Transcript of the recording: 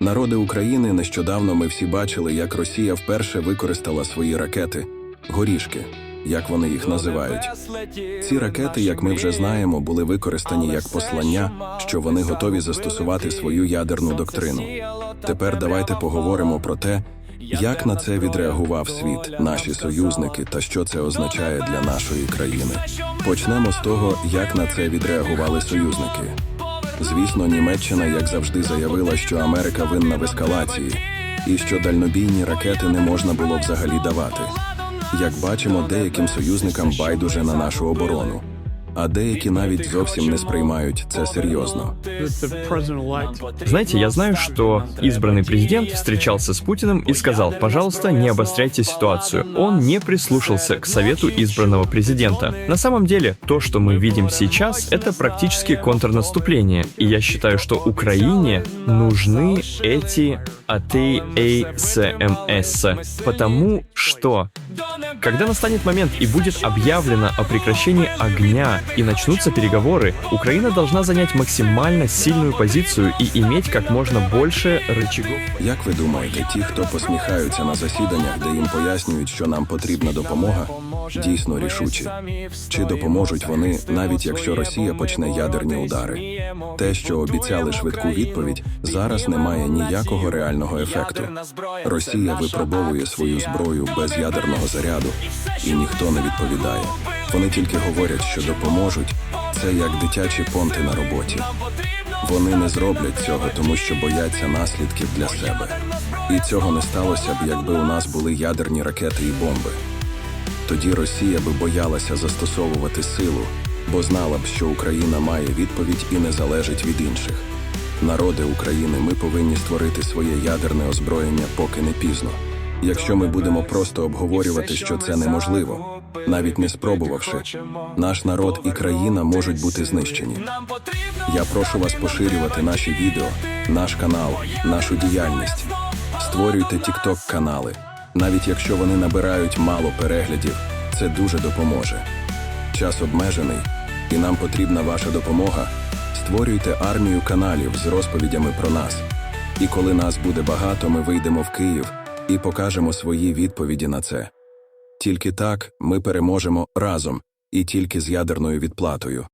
Народи України нещодавно ми всі бачили, як Росія вперше використала свої ракети горішки, як вони їх називають. Ці ракети, як ми вже знаємо, були використані як послання, що вони готові застосувати свою ядерну доктрину. Тепер давайте поговоримо про те, як на це відреагував світ, наші союзники та що це означає для нашої країни. Почнемо з того, як на це відреагували союзники. Звісно, Німеччина, як завжди, заявила, що Америка винна в ескалації, і що дальнобійні ракети не можна було взагалі давати. Як бачимо, деяким союзникам байдуже на нашу оборону, а деякі навіть зовсім не сприймають це серйозно. the president-elect Знаете, я знаю, что избранный президент встречался с Путиным и сказал, пожалуйста, не обостряйте ситуацию. Он не прислушался к совету избранного президента. На самом деле, то, что мы видим сейчас, это практически контрнаступление. И я считаю, что Украине нужны эти АТАСМС, потому что когда настанет момент и будет объявлено о прекращении огня и начнутся переговоры, Украина должна занять максимально сильную позицию и иметь как можно больше рычагов. Як ви думаєте, ті, хто посміхаються на засіданнях, де їм пояснюють, що нам потрібна допомога, дійсно рішучі? Чи допоможуть вони, навіть якщо Росія почне ядерні удари? Те, що обіцяли швидку відповідь, зараз не має ніякого реального ефекту. Росія випробовує свою зброю без ядерного заряду, і ніхто не відповідає. Вони тільки говорять, що допоможуть. Це як дитячі понти на роботі. Вони не зроблять цього, тому що бояться наслідків для себе. І цього не сталося б, якби у нас були ядерні ракети і бомби. Тоді Росія би боялася застосовувати силу, бо знала б, що Україна має відповідь і не залежить від інших. Народи України, ми повинні створити своє ядерне озброєння, поки не пізно. Якщо ми будемо просто обговорювати, що це неможливо, навіть не спробувавши, наш народ і країна можуть бути знищені. Я прошу вас поширювати наші відео, наш канал, нашу діяльність. Створюйте TikTok канали. Навіть якщо вони набирають мало переглядів, це дуже допоможе. Час обмежений, і нам потрібна ваша допомога. Створюйте армію каналів з розповідями про нас. І коли нас буде багато, ми вийдемо в Київ і покажемо свої відповіді на це. Тільки так ми переможемо разом і тільки з ядерною відплатою.